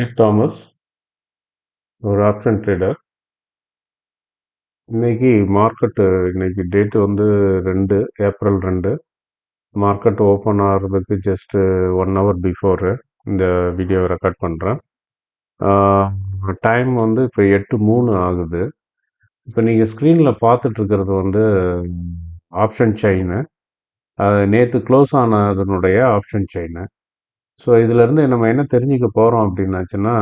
ஏ Thomas ஒரு option trader இன்னைக்கு market இன்னைக்கு டேட்டு வந்து ரெண்டு ஏப்ரல் ரெண்டு. மார்க்கெட் ஓப்பன் ஆகிறதுக்கு ஜஸ்ட்டு ஒன் ஹவர் பிஃபோரு இந்த வீடியோவை ரெக்கார்ட் பண்ணுறேன் டைம் வந்து இப்போ எட்டு மூணு ஆகுது. இப்போ நீங்கள் ஸ்க்ரீனில் பார்த்துட்ருக்கிறது வந்து ஆப்ஷன் செயினு நேற்று க்ளோஸ் ஆனதனுடைய ஆப்ஷன் செயினு ஸோ இதிலேருந்து நம்ம என்ன தெரிஞ்சுக்க போகிறோம் அப்படின்னாச்சுன்னா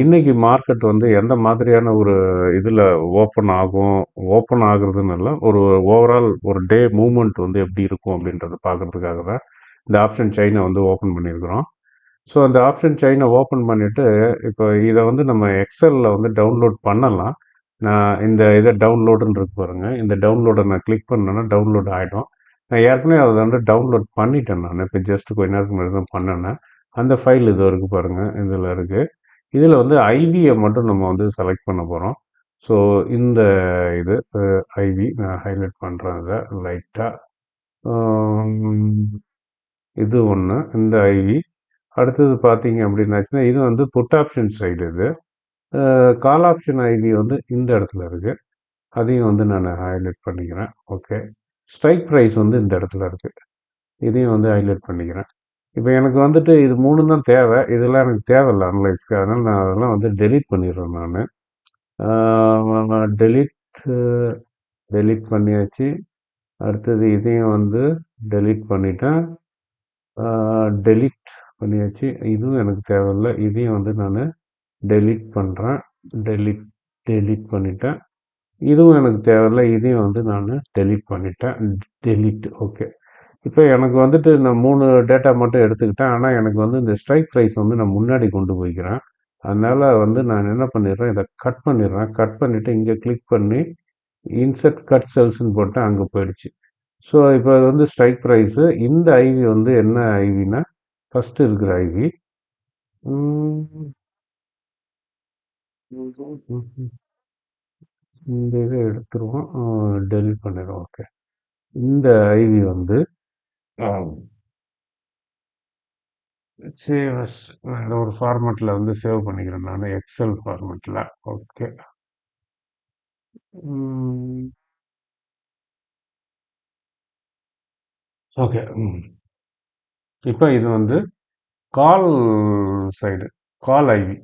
இன்றைக்கி மார்க்கெட் வந்து எந்த மாதிரியான ஒரு இதில் ஓப்பன் ஆகும் ஓப்பன் ஆகுறதுன்னு இல்லை ஒரு ஓவரால் ஒரு டே மூமெண்ட் வந்து எப்படி இருக்கும் அப்படின்றத பார்க்குறதுக்காக தான் இந்த ஆப்ஷன் செயினை வந்து ஓப்பன் பண்ணியிருக்கிறோம். ஸோ அந்த ஆப்ஷன் செயினை ஓப்பன் பண்ணிவிட்டு இப்போ இதை வந்து நம்ம எக்ஸலில் வந்து டவுன்லோட் பண்ணலாம். நான் இந்த இதை டவுன்லோடுன்னு இருக்கு பாருங்கள் இந்த டவுன்லோடை நான் கிளிக் பண்ணேன்னா டவுன்லோட் ஆகிடும் நான் ஏற்கனவே அதை வந்து டவுன்லோட் பண்ணிட்டேன் நான். இப்போ ஜஸ்ட் கொஞ்ச நேரத்துக்கு முன்னாடி தான் பண்ணினேன். அந்த ஃபைல் இது இருக்குது பாருங்கள் இதில் இருக்குது இதில் வந்து ஐவியை மட்டும் நம்ம வந்து செலக்ட் பண்ண போகிறோம் ஸோ இந்த இது ஐவி நான் ஹைலைட் பண்ணுறேன் இதை லைட்டாக இது ஒன்று இந்த ஐவி அடுத்தது பார்த்தீங்க அப்படின்னாச்சுன்னா இது வந்து புட் ஆப்ஷன் சைடு இது. கால் ஆப்ஷன் ஐவி வந்து இந்த இடத்துல இருக்குது அதையும் வந்து நான் ஹைலைட் பண்ணிக்கிறேன். ஓகே ஸ்ட்ரைக் ப்ரைஸ் வந்து இந்த இடத்துல இருக்குது இதையும் வந்து ஹைலைட் பண்ணிக்கிறேன். இப்போ எனக்கு வந்துட்டு இது மூணு தான் தேவை. இதெல்லாம் எனக்கு தேவையில்லை அனலைஸ்க்கு அதனால் நான் அதெல்லாம் வந்து டெலீட் பண்ணிடுறேன் நான். டெலீட் டெலீட் பண்ணியாச்சு. அடுத்தது இதையும் வந்து டெலீட் பண்ணிட்டேன். டெலீட் பண்ணியாச்சு. இதுவும் எனக்கு தேவையில்லை இதையும் வந்து நான் டெலீட் பண்ணுறேன் டெலிட் டெலீட் பண்ணிட்டேன். இதுவும் எனக்கு தேவையில்லை. இதையும் வந்து நான் டெலீட் பண்ணிட்டேன். டெலீட் ஓகே இப்போ எனக்கு வந்துட்டு நான் மூணு டேட்டா மட்டும் எடுத்துக்கிட்டேன். ஆனால் எனக்கு வந்து இந்த ஸ்ட்ரைக் ப்ரைஸ் வந்து நான் முன்னாடி கொண்டு போய்க்கிறேன். அதனால் வந்து நான் என்ன பண்ணிடுறேன்? இதை கட் பண்ணிடுறேன். கட் பண்ணிவிட்டு இங்கே கிளிக் பண்ணி இன்செர்ட் கட் செல்ஸ்ன்னு போட்டு அங்கே போயிடுச்சு. ஸோ இப்போ வந்து ஸ்ட்ரைக் ப்ரைஸு இந்த ஐவி வந்து என்ன ஐவினா ஃபஸ்ட்டு இருக்கிற ஐவி இந்த இதை எடுத்துருவோம். டெலிட் பண்ணிடுவோம். ஓகே. இந்த ஐவி வந்து சேவ் இந்த ஒரு ஃபார்மெட்டில் வந்து சேவ் பண்ணிக்கிறேன் நான். எக்ஸல் ஃபார்மெட்டில் ஓகே. ஓகே. இப்போ இது வந்து கால் சைடு கால் ஐவி.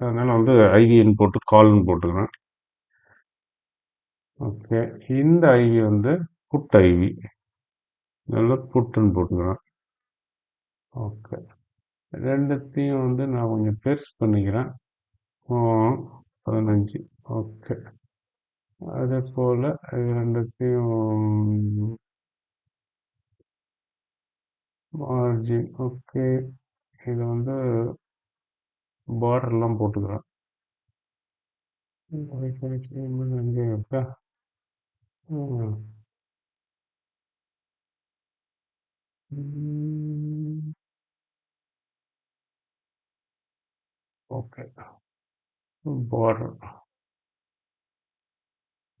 அதனால் வந்து ஐவின்னு போட்டு கால்னு போட்டுக்கிறேன் ஓகே. இந்த ஐவி வந்து புட் ஐவி நல்லா புட்டுன்னு போட்டுக்கிறேன் ஓகே. ரெண்டுத்தையும் வந்து நான் கொஞ்சம் பெருசு பண்ணிக்கிறேன். பதினஞ்சு. ஓகே. அதே போல் இது ரெண்டுத்தையும் மார்ஜின் ஓகே. இது வந்து பார்டர்லாம் போட்டுக்கிறேன். அங்கே இருக்கா ம். హ్మ్. Okay. Border.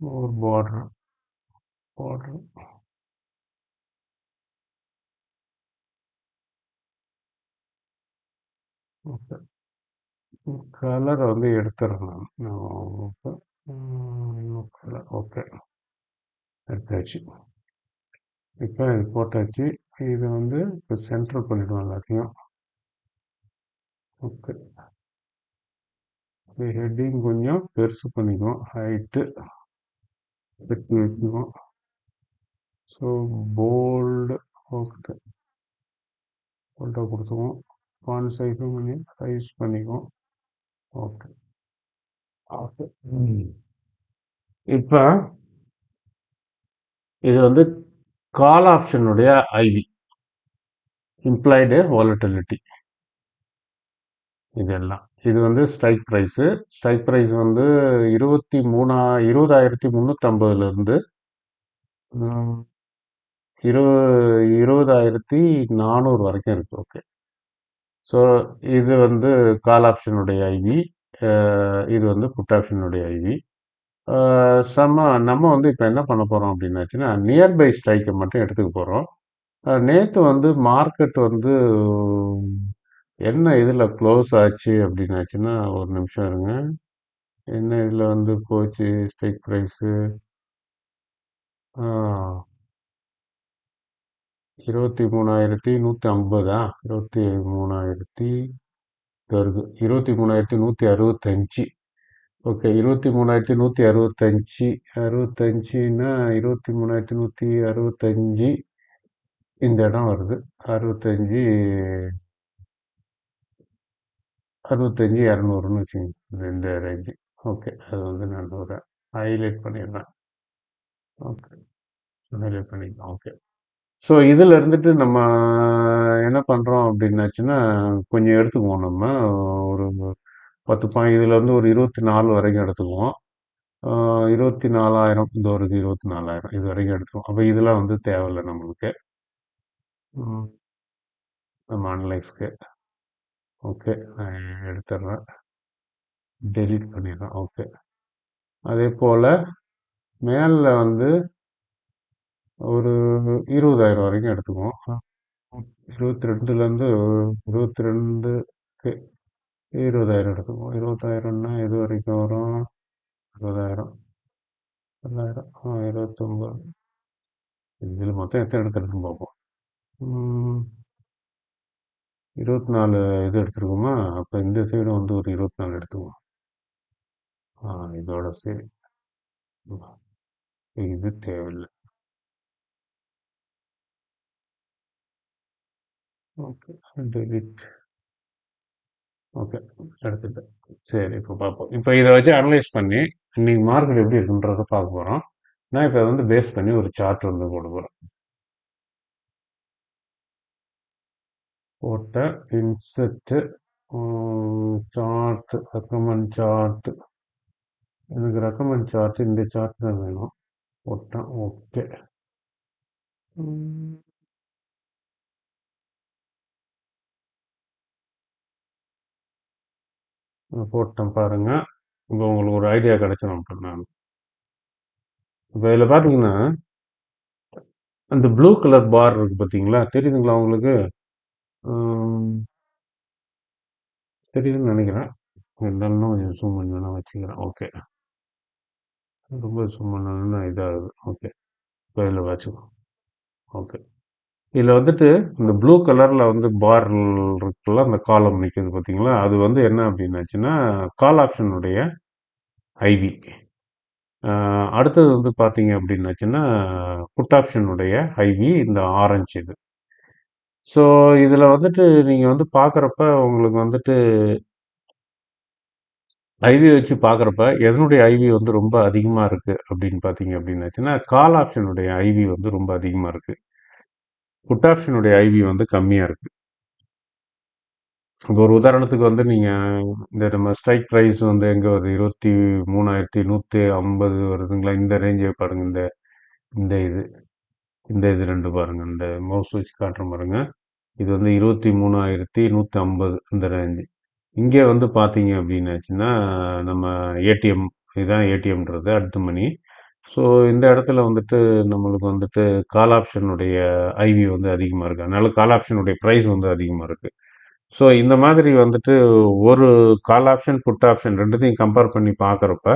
Oh! Border. Border. Okay. ம். கலர் வந்து எடுத்துறணும். நான். ம். இன்னும் கலர். ஓகே. எடுத்தாச்சு. இப்போ இது போட்டாச்சு. இது வந்து இப்போ சென்டர் பண்ணிவிடுவோம் எல்லாத்தையும். ஓகே ஹெட்டிங் கொஞ்சம் பெருசு பண்ணிக்குவோம். ஹைட்டு வெட்டி வைக்குவோம் ஸோ போல்டு ஓகே போல்டாக கொடுத்துவோம் ஃபான் சைஸும் கொஞ்சம் சைஸ் பண்ணிக்குவோம். ஓகே ஓகே இப்போ இது வந்து கால் ஆப்ஷனுடைய ஐவி இம்ப்ளாய்டு வாலட்டிலிட்டி இதெல்லாம். இது வந்து ஸ்ட்ரைக் ப்ரைஸு ஸ்ட்ரைக் ப்ரைஸ் வந்து இருபத்தி மூணா இருபதாயிரத்தி முந்நூற்றம்பதுலேருந்து இரு இருபதாயிரத்தி நானூறு வரைக்கும் இருக்குது ஓகே ஸோ இது வந்து கால் ஆப்ஷனுடைய ஐவி இது வந்து புட் ஆப்ஷனுடைய ஐவி சம நம்ம வந்து இப்போ என்ன பண்ண போகிறோம் அப்படின்னாச்சுன்னா நியர்பை ஸ்ட்ரைக்கை மட்டும் எடுத்துக்க போகிறோம் நேற்று வந்து மார்க்கெட் வந்து என்ன இதில் க்ளோஸ் ஆச்சு அப்படின்னாச்சுன்னா ஒரு நிமிஷம் இருங்க. என்ன இதில் வந்து போச்சு ஸ்டைக் ப்ரைஸு இருபத்தி மூணாயிரத்தி நூற்றி ஐம்பதா? இருபத்தி மூணாயிரத்தி வருது இருபத்தி மூணாயிரத்தி நூற்றி அறுபத்தஞ்சி. ஓகே இருபத்தி மூணாயிரத்தி நூற்றி அறுபத்தஞ்சி அறுபத்தஞ்சின்னா இருபத்தி மூணாயிரத்தி நூற்றி அறுபத்தஞ்சி இந்த இடம் வருது. அறுபத்தஞ்சி அறுபத்தஞ்சி இரநூறுன்னு வச்சுங்க இந்த ரேஞ்சு ஓகே அது வந்து நான் ஒரு ஹைலைட் பண்ணிடுறேன். ஓகே ஹைலைட் பண்ணிக்கலாம். ஓகே. ஸோ இதில் இருந்துட்டு நம்ம என்ன பண்ணுறோம் அப்படின்னாச்சுன்னா கொஞ்சம் எடுத்துக்குவோம் நம்ம. ஒரு பத்து பாயிண்ட் இதில் வந்து ஒரு இருபத்தி நாலு வரைக்கும் எடுத்துக்குவோம். இருபத்தி நாலாயிரம் இந்த ஒரு இருபத்தி நாலாயிரம் இது வரைக்கும் எடுத்துக்குவோம். அப்போ இதெல்லாம் வந்து தேவையில்லை நம்மளுக்கு. நம்ம அனலைஸ்க்கு ஓகே நான் எடுத்துடுறேன். டெலீட் பண்ணிடுறேன். ஓகே. அதே போல் மேலில் வந்து ஒரு இருபதாயிரம் வரைக்கும் எடுத்துக்குவோம். இருபத்தி ரெண்டுலேருந்து இருபத்தி ரெண்டுக்கு இருபதாயிரம் எடுத்துக்குவோம் இருபத்தாயிரம்னா எது வரைக்கும் வரும்? இருபதாயிரம் ரெண்டாயிரம் ஆ இருபத்தொம்பது. இதில் மொத்தம் எத்தனை இடத்துல பார்ப்போம். ம், இருபத்தி நாலு இது எடுத்துருக்கோமா? அப்போ இந்த சைடு வந்து ஒரு இருபத்தி நாலு எடுத்துக்குவோம். ஆ இதோட சரி இது தேவையில்லை. ஓகே டெலிட் ஓகே எடுத்துட்டேன் சரி இப்போ பார்ப்போம் இப்போ இதை வச்சு அனலைஸ் பண்ணி இன்னைக்கு மார்க்கெட் எப்படி இருக்குன்றத பார்க்க போகிறோம் நான் இப்போ வந்து பேஸ் பண்ணி ஒரு சார்ட் வந்து போட போகிறேன் போட்ட இன்செட்டு சார்ட் ரெக்கமெண்ட் சார்ட் எனக்கு ரெக்கமெண்ட் சார்ட் இந்த சார்ட் தான் வேணும். போட்டேன் ஓகே போட்டேன் பாருங்கள் இப்போ உங்களுக்கு ஒரு ஐடியா கிடைச்சிடும் நான். இப்போ இதில் பார்த்தீங்கன்னா அந்த ப்ளூ கலர் பார் இருக்குது பார்த்தீங்களா தெரியுதுங்களா உங்களுக்கு? தெரியுதுன்னு நினைக்கிறேன். இருந்தாலும் கொஞ்சம் சூம் பண்ணி வேணால் வச்சுக்கிறேன். ஓகே ரொம்ப சும்மா பண்ணணும்னா இதாகுது. ஓகே இப்போ வச்சுக்கோ. ஓகே இதில் வந்துட்டு இந்த ப்ளூ கலரில் வந்து பார் இருக்குல்ல அந்த காலம் நிற்கிறது பார்த்தீங்களா அது வந்து என்ன அப்படின்னாச்சுன்னா கால் ஆப்ஷனுடைய ஐவி அடுத்தது வந்து பார்த்தீங்க அப்படின்னாச்சுன்னா புட் ஆப்ஷனுடைய ஐவி இந்த ஆரஞ்சு இது. ஸோ இதில் வந்துட்டு நீங்கள் வந்து பார்க்குறப்ப உங்களுக்கு வந்துட்டு ஐவி வச்சு பார்க்குறப்ப எதனுடைய ஐவி வந்து ரொம்ப அதிகமாக இருக்குது அப்படின்னு பார்த்தீங்க அப்படின்னாச்சுன்னா கால் ஆப்ஷனுடைய ஐவி வந்து ரொம்ப அதிகமாக இருக்குது புட் ஆப்ஷனுடைய ஐவி வந்து கம்மியாக இருக்குது இப்போ ஒரு உதாரணத்துக்கு வந்து நீங்கள் இந்த நம்ம ஸ்ட்ரைக் ப்ரைஸ் வந்து எங்கே வருது? இருபத்தி மூணாயிரத்தி நூற்றி ஐம்பது வருதுங்களா? இந்த ரேஞ்சை பாருங்கள் இந்த இந்த இது இந்த இது ரெண்டு பாருங்கள் இந்த மவுஸ் வச்சு காட்டுற பாருங்க. இது வந்து இருபத்தி மூணாயிரத்தி நூற்றி ஐம்பது இந்த ரேஞ்சு இங்கே வந்து பார்த்தீங்க அப்படின்னாச்சுன்னா நம்ம ஏடிஎம் இதுதான் ஏடிஎம்ன்றது அடுத்த மணி. ஸோ இந்த இடத்துல வந்துட்டு நம்மளுக்கு வந்துட்டு கால் ஆப்ஷனுடைய ஐவி வந்து அதிகமாக இருக்குது அதனால கால் ஆப்ஷனுடைய ப்ரைஸ் வந்து அதிகமாக இருக்குது ஸோ இந்த மாதிரி வந்துட்டு ஒரு கால் ஆப்ஷன் புட் ஆப்ஷன் ரெண்டுத்தையும் கம்பேர் பண்ணி பார்க்குறப்ப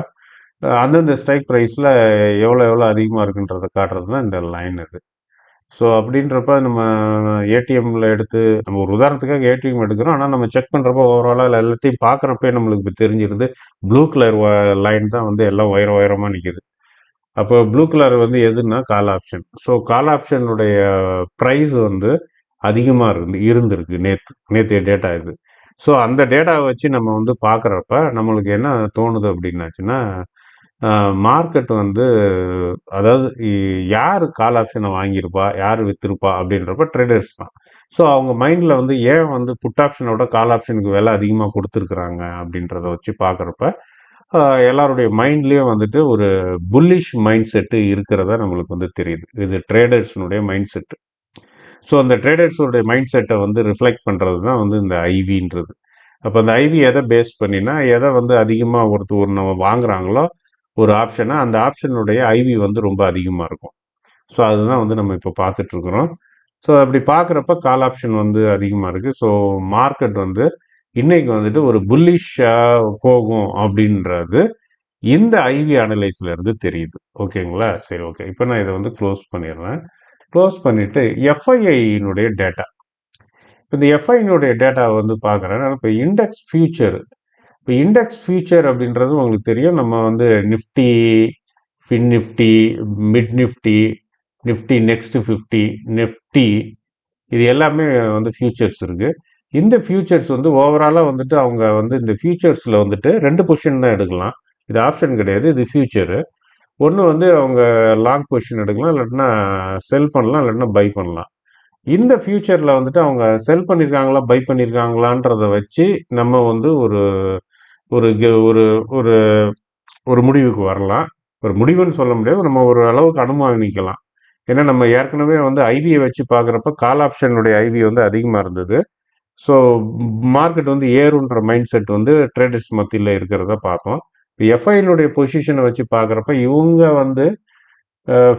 அந்தந்த ஸ்ட்ரைக் ப்ரைஸில் எவ்வளோ எவ்வளோ அதிகமாக இருக்குன்றதை காட்டுறது தான் இந்த லைன் இது. ஸோ அப்படின்றப்ப நம்ம ஏடிஎம்மில் எடுத்து நம்ம ஒரு உதாரணத்துக்காக ஏடிஎம் எடுக்கிறோம். ஆனால் நம்ம செக் பண்ணுறப்ப ஓவராலாக எல்லாத்தையும் பார்க்குறப்பே நம்மளுக்கு தெரிஞ்சிருது. ப்ளூ கலர் லைன் தான் வந்து எல்லாம் உயர உயரமாக நிற்கிது அப்போ ப்ளூ கலர் வந்து எதுன்னா கால் ஆப்ஷன் ஸோ கால் ஆப்ஷனுடைய ப்ரைஸ் வந்து அதிகமாக இருந்து இருந்திருக்கு நேற்று நேற்றைய டேட்டா இது. ஸோ அந்த டேட்டாவை வச்சு நம்ம வந்து பார்க்குறப்ப நம்மளுக்கு என்ன தோணுது அப்படின்னாச்சுன்னா மார்க்கெட் வந்து அதாவது யார் கால் ஆப்ஷனை வாங்கியிருப்பா யார் விற்றுருப்பா அப்படின்றப்ப ட்ரேடர்ஸ் தான். ஸோ அவங்க மைண்டில் வந்து ஏன் வந்து புட் ஆப்ஷனோட கால் ஆப்ஷனுக்கு விலை அதிகமாக கொடுத்துருக்குறாங்க அப்படின்றத வச்சு பார்க்குறப்ப எல்லாருடைய மைண்ட்லேயும் வந்துட்டு ஒரு புல்லிஷ் மைண்ட் செட்டு இருக்கிறதா நம்மளுக்கு வந்து தெரியுது. இது ட்ரேடர்ஸ்னுடைய மைண்ட் செட்டு. ஸோ அந்த ட்ரேடர்ஸோடைய மைண்ட் செட்டை வந்து ரிஃப்ளெக்ட் பண்ணுறது தான் வந்து இந்த ஐவின்றது. அப்போ அந்த ஐவி எதை பேஸ் பண்ணினா எதை வந்து அதிகமாக ஒருத்தர் ஒரு நம்ம வாங்குறாங்களோ ஒரு ஆப்ஷனை அந்த ஆப்ஷனுடைய ஐவி வந்து ரொம்ப அதிகமாக இருக்கும். ஸோ அதுதான் வந்து நம்ம இப்போ பார்த்துட்ருக்குறோம் ஸோ அப்படி பார்க்குறப்ப கால் ஆப்ஷன் வந்து அதிகமாக இருக்குது ஸோ மார்க்கெட் வந்து இன்னைக்கு வந்துட்டு ஒரு புல்லிஷாக போகும் அப்படின்றது இந்த ஐவி அனலைஸ்ல இருந்து தெரியுது. ஓகேங்களா? சரி ஓகே. இப்போ நான் இதை வந்து க்ளோஸ் பண்ணிடுறேன். க்ளோஸ் பண்ணிட்டு எஃப்ஐஐனுடைய டேட்டா இந்த எஃப்ஐனுடைய டேட்டாவை வந்து பார்க்குறேன். இப்போ இண்டெக்ஸ் ஃபியூச்சர் இப்போ இண்டெக்ஸ் ஃபியூச்சர் அப்படின்றது உங்களுக்கு தெரியும். நம்ம வந்து Nifty Fin Nifty Mid Nifty Nifty Next Fifty Nifty இது எல்லாமே வந்து ஃபியூச்சர்ஸ் இருக்குது இந்த ஃபியூச்சர்ஸ் வந்து ஓவராலாக வந்துட்டு அவங்க வந்து இந்த ஃபியூச்சர்ஸில் வந்துட்டு ரெண்டு பொசிஷன் தான் எடுக்கலாம். இது ஆப்ஷன் கிடையாது இது ஃபியூச்சரு ஒன்று வந்து அவங்க லாங் பொசிஷன் எடுக்கலாம் இல்லாட்டினா செல் பண்ணலாம் இல்லாட்டினா பை பண்ணலாம். இந்த ஃபியூச்சரில் வந்துட்டு அவங்க செல் பண்ணியிருக்காங்களா பை பண்ணியிருக்காங்களான்றத வச்சு நம்ம வந்து ஒரு ஒரு கெ- ஒரு ஒரு ஒரு முடிவுக்கு வரலாம். ஒரு முடிவுன்னு சொல்ல முடியாது நம்ம ஒரு அளவுக்கு அனுமானிக்கலாம். ஏன்னா நம்ம ஏற்கனவே வந்து ஐவியை வச்சு பார்க்குறப்ப கால் ஆப்ஷனுடைய ஐவி வந்து அதிகமாக இருந்தது. ஸோ மார்க்கெட் வந்து ஏறுன்ற மைண்ட் செட் வந்து ட்ரேடர்ஸ் மத்தியில் இருக்கிறத பார்த்தோம். இப்போ எஃப்ஐனுடைய பொசிஷனை வச்சு பார்க்குறப்ப இவங்க வந்து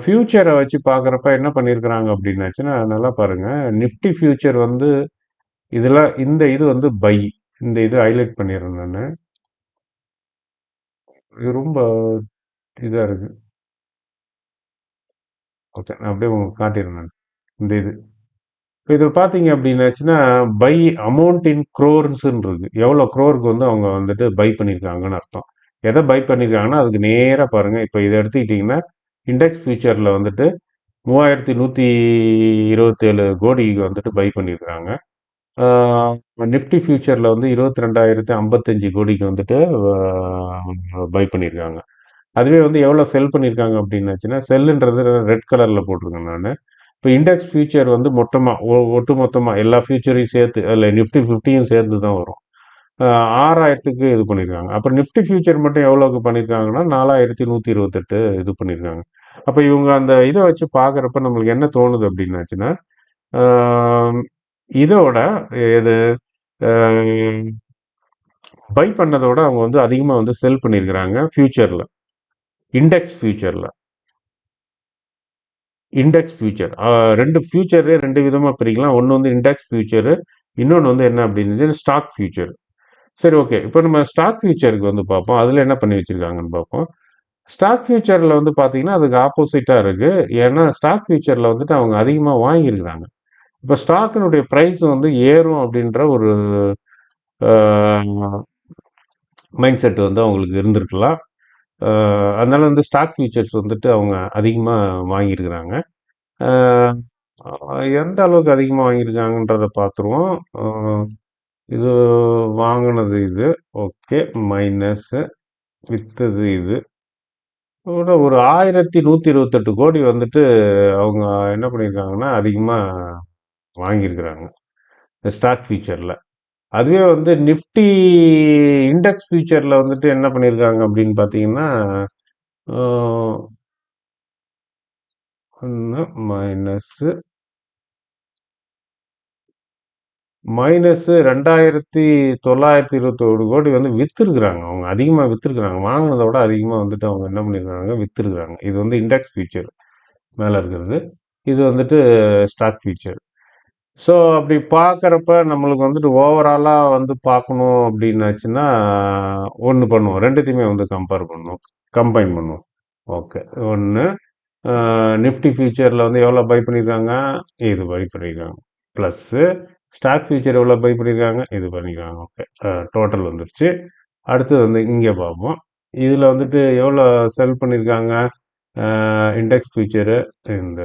ஃப்யூச்சரை வச்சு பார்க்குறப்ப என்ன பண்ணியிருக்கிறாங்க அப்படின்னாச்சுன்னா நல்லா பாருங்கள் நிஃப்டி ஃப்யூச்சர் வந்து இதெல்லாம் இந்த இது வந்து பை இந்த இது ஹைலைட் பண்ணிடுறேன் நான். இது ரொம்ப இதாக இருக்குது ஓகே நான் அப்படியே உங்களுக்கு காட்டிடுறேன் நான். இந்த இது. இப்போ இதில் பார்த்தீங்க அப்படின்னாச்சுன்னா பை அமௌண்ட் இன் குரோர்ஸ்ன்னு இருக்கு எவ்வளோ க்ரோருக்கு வந்து அவங்க வந்துட்டு பை பண்ணியிருக்காங்கன்னு அர்த்தம். எதை பை பண்ணியிருக்காங்கன்னா அதுக்கு நேராக பாருங்கள் இப்போ இதை எடுத்துக்கிட்டிங்கன்னா இண்டெக்ஸ் ஃபியூச்சரில் வந்துட்டு மூவாயிரத்தி நூற்றி இருபத்தேழு கோடிக்கு வந்துட்டு பை பண்ணியிருக்காங்க. நிஃப்டி ஃபியூச்சரில் வந்து இருபத்தி ரெண்டாயிரத்தி ஐம்பத்தஞ்சு கோடிக்கு வந்துட்டு பை பண்ணியிருக்காங்க. அதுவே வந்து எவ்வளோ செல் பண்ணியிருக்காங்க அப்படின்னாச்சுன்னா செல்லுன்றது ரெட் கலரில் போட்டிருக்கேன் நான். இப்போ இண்டெக்ஸ் ஃபியூச்சர் வந்து மொத்தமாக ஒட்டு மொத்தமாக எல்லா ஃபியூச்சரையும் சேர்த்து அதில் நிஃப்டி ஃபிஃப்டியும் சேர்த்து தான் வரும். ஆறாயிரத்துக்கு இது பண்ணியிருக்காங்க அப்புறம் நிஃப்டி ஃபியூச்சர் மட்டும் எவ்வளோக்கு பண்ணியிருக்காங்கன்னா நாலாயிரத்தி நூற்றி இருபத்தெட்டு இது பண்ணியிருக்காங்க அப்போ இவங்க அந்த இதை வச்சு பார்க்குறப்ப நம்மளுக்கு என்ன தோணுது அப்படின்னாச்சுன்னா இதோட இது பை பண்ணதோட அவங்க வந்து அதிகமாக வந்து செல் பண்ணியிருக்கிறாங்க ஃபியூச்சரில் இண்டெக்ஸ் ஃபியூச்சரில் இண்டெக்ஸ் ஃபியூச்சர் ரெண்டு ஃபியூச்சரே ரெண்டு விதமாக பிரிக்கலாம். ஒன்று வந்து இண்டெக்ஸ் ஃபியூச்சரு இன்னொன்று வந்து என்ன அப்படின்னு ஸ்டாக் ஃபியூச்சர் சரி ஓகே இப்போ நம்ம ஸ்டாக் ஃபியூச்சருக்கு வந்து பார்ப்போம். அதில் என்ன பண்ணி வச்சுருக்காங்கன்னு பார்ப்போம். ஸ்டாக் ஃபியூச்சரில் வந்து பார்த்தீங்கன்னா அதுக்கு ஆப்போசிட்டாக இருக்குது ஏன்னா ஸ்டாக் ஃபியூச்சரில் வந்துட்டு அவங்க அதிகமாக வாங்கியிருக்கிறாங்க. இப்போ ஸ்டாக்கினுடைய ப்ரைஸ் வந்து ஏறும் அப்படின்ற ஒரு மைண்ட் செட் வந்து அவங்களுக்கு இருந்திருக்கலாம். அதனால் வந்து ஸ்டாக் ஃபியூச்சர்ஸ் வந்துட்டு அவங்க அதிகமாக வாங்கியிருக்கிறாங்க. எந்த அளவுக்கு அதிகமாக வாங்கியிருக்காங்கன்றத பார்த்துருவோம் இது வாங்கினது இது. ஓகே மைனஸ் வித்தது இது. கூட ஒரு ஆயிரத்தி நூற்றி இருபத்தெட்டு கோடி வந்துட்டு அவங்க என்ன பண்ணியிருக்காங்கன்னா அதிகமாக வாங்கியிருக்கிறாங்க. இந்த ஸ்டாக் ஃபியூச்சரில் அதுவே வந்து நிஃப்டி இண்டெக்ஸ் ஃபியூச்சரில் வந்துட்டு என்ன பண்ணியிருக்காங்க அப்படின்னு பார்த்தீங்கன்னா ஒன்று மைனஸ்ஸு மைனஸ் ரெண்டாயிரத்தி தொள்ளாயிரத்தி இருபத்தோரு கோடி வந்து விற்றுருக்குறாங்க அவங்க அதிகமாக விற்றுருக்குறாங்க வாங்கினதை விட அதிகமாக வந்துட்டு அவங்க என்ன பண்ணியிருக்காங்க விற்றுருக்குறாங்க இது வந்து இண்டெக்ஸ் ஃபியூச்சர் மேலே இருக்கிறது. இது வந்துட்டு ஸ்டாக் ஃபியூச்சர். ஸோ அப்படி பார்க்குறப்ப நம்மளுக்கு வந்துட்டு ஓவராலாக வந்து பார்க்கணும் அப்படின்னாச்சுன்னா ஒன்று பண்ணுவோம். ரெண்டுத்தையுமே வந்து கம்பேர் பண்ணுவோம். கம்பைன் பண்ணுவோம். ஓகே ஒன்று நிஃப்டி ஃபியூச்சரில் வந்து எவ்வளோ பை பண்ணியிருக்காங்க இது பை பண்ணியிருக்காங்க ப்ளஸ்ஸு ஸ்டாக் ஃபியூச்சர் எவ்வளோ பை பண்ணியிருக்காங்க இது பண்ணியிருக்காங்க ஓகே டோட்டல் வந்துருச்சு. அடுத்தது வந்து இங்கே பார்ப்போம். இதில் வந்துட்டு எவ்வளோ செல் பண்ணியிருக்காங்க இண்டெக்ஸ் ஃபியூச்சரு இந்த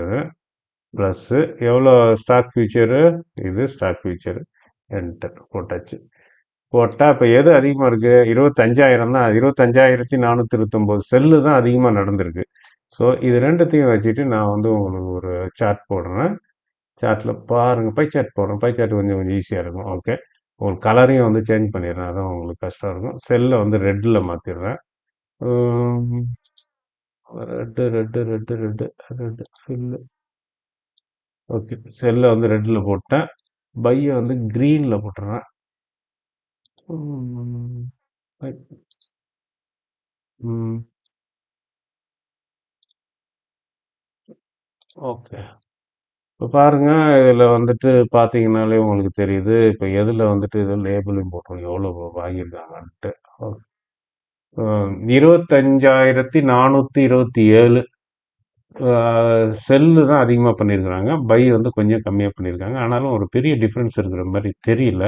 ப்ளஸ்ஸு எவ்வளோ ஸ்டாக் ஃபியூச்சரு இது ஸ்டாக் ஃபியூச்சரு என்டர் போட்டாச்சு. போட்டால் இப்போ எது அதிகமாக இருக்குது இருபத்தஞ்சாயிரம் தான். இருபத்தஞ்சாயிரத்தி நானூற்றி இருபத்தொம்போது செல்லு தான் அதிகமாக நடந்திருக்கு. ஸோ இது ரெண்டுத்தையும் வச்சுட்டு நான் வந்து உங்களுக்கு ஒரு சார்ட் போடுறேன். சார்ட்டில் பாருங்கள் பை சார்ட் போடுறேன். பை சார்ட் கொஞ்சம் கொஞ்சம் ஈஸியாக இருக்கும். ஓகே உங்களுக்கு கலரையும் வந்து சேஞ்ச் பண்ணிடுறேன். அதான் உங்களுக்கு கஷ்டம் இருக்கும். செல்லை வந்து ரெட்டில் மாற்றிடுறேன் red red red red red fill okay. செல்லை வந்து ரெட்டில் போட்டேன். பையை வந்து க்ரீனில் போட்டுறேன். ஓகே. இப்போ பாருங்க, இதில வந்துட்டு பார்த்தீங்கன்னாலே உங்களுக்கு தெரியுது. இப்ப எதுல வந்துட்டு இது லேபிளும் போட்ரும் எவ்வளோ வாங்கியிருக்காங்கன்ட்டு. அ 25,427 அ செல்லு தான் அதிகமாக பண்ணியிருக்கிறாங்க. பை வந்து கொஞ்சம் கம்மியாக பண்ணியிருக்காங்க. ஆனாலும் ஒரு பெரிய டிஃப்ரென்ஸ் இருக்கிற மாதிரி தெரியல.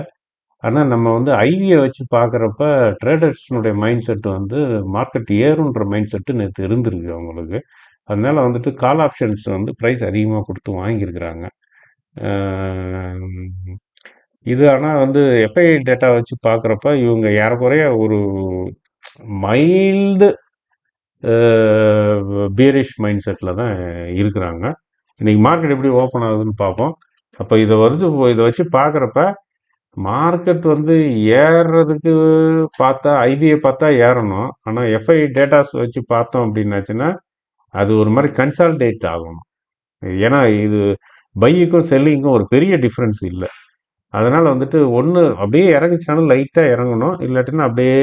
ஆனால் நம்ம வந்து ஐவியை வச்சு பார்க்குறப்ப ட்ரேடர்ஸ்னுடைய மைண்ட் செட் வந்து மார்க்கெட் ஏறுன்ற மைண்ட் செட்டு நேற்று இருந்திருக்கு அவங்களுக்கு. அதனால் வந்துட்டு கால் ஆப்ஷன்ஸ் வந்து ப்ரைஸ் அதிகமாக கொடுத்து வாங்கியிருக்கிறாங்க. இது ஆனால் வந்து எஃப்ஐ டேட்டா வச்சு பார்க்குறப்ப இவங்க ஏறக்குறைய ஒரு மைல்டு பீரிஷ் மைண்ட் செட்டில் தான் இருக்கிறாங்க. இன்றைக்கி மார்க்கெட் எப்படி ஓப்பன் ஆகுதுன்னு பார்ப்போம். அப்போ இதை வந்து இதை வச்சு பார்க்குறப்ப, மார்க்கெட் வந்து ஏறுறதுக்கு பார்த்தா ஐபிஐ பார்த்தா ஏறணும். ஆனால் எஃப்ஐ டேட்டாஸ் வச்சு பார்த்தோம் அப்படின்னாச்சுன்னா, அது ஒரு மாதிரி கன்சால்டேட் ஆகணும். ஏன்னா இது பையுக்கும், செல்லிங்க்கும் ஒரு பெரிய டிஃப்ரென்ஸ் இல்லை அதனால் வந்துட்டு ஒன்று அப்படியே இறங்குச்சுனாலும் லைட்டாக இறங்கணும். இல்லாட்டினா அப்படியே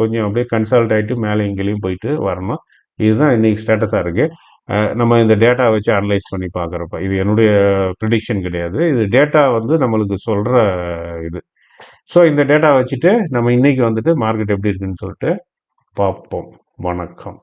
கொஞ்சம் அப்படியே கன்சால்ட் ஆகிட்டு மேலே எங்கேயும் போயிட்டு வரணும். இதுதான் இன்றைக்கி ஸ்டேட்டஸாக இருக்குது நம்ம இந்த டேட்டா வச்சு அனலைஸ் பண்ணி பார்க்குறப்ப. இது என்னுடைய ப்ரிடிக்ஷன் கிடையாது. இது டேட்டா வந்து நம்மளுக்கு சொல்கிற இது. ஸோ இந்த டேட்டா வச்சுட்டு நம்ம இன்றைக்கி வந்துட்டு மார்க்கெட் எப்படி இருக்குன்னு சொல்லிட்டு பார்ப்போம். வணக்கம்.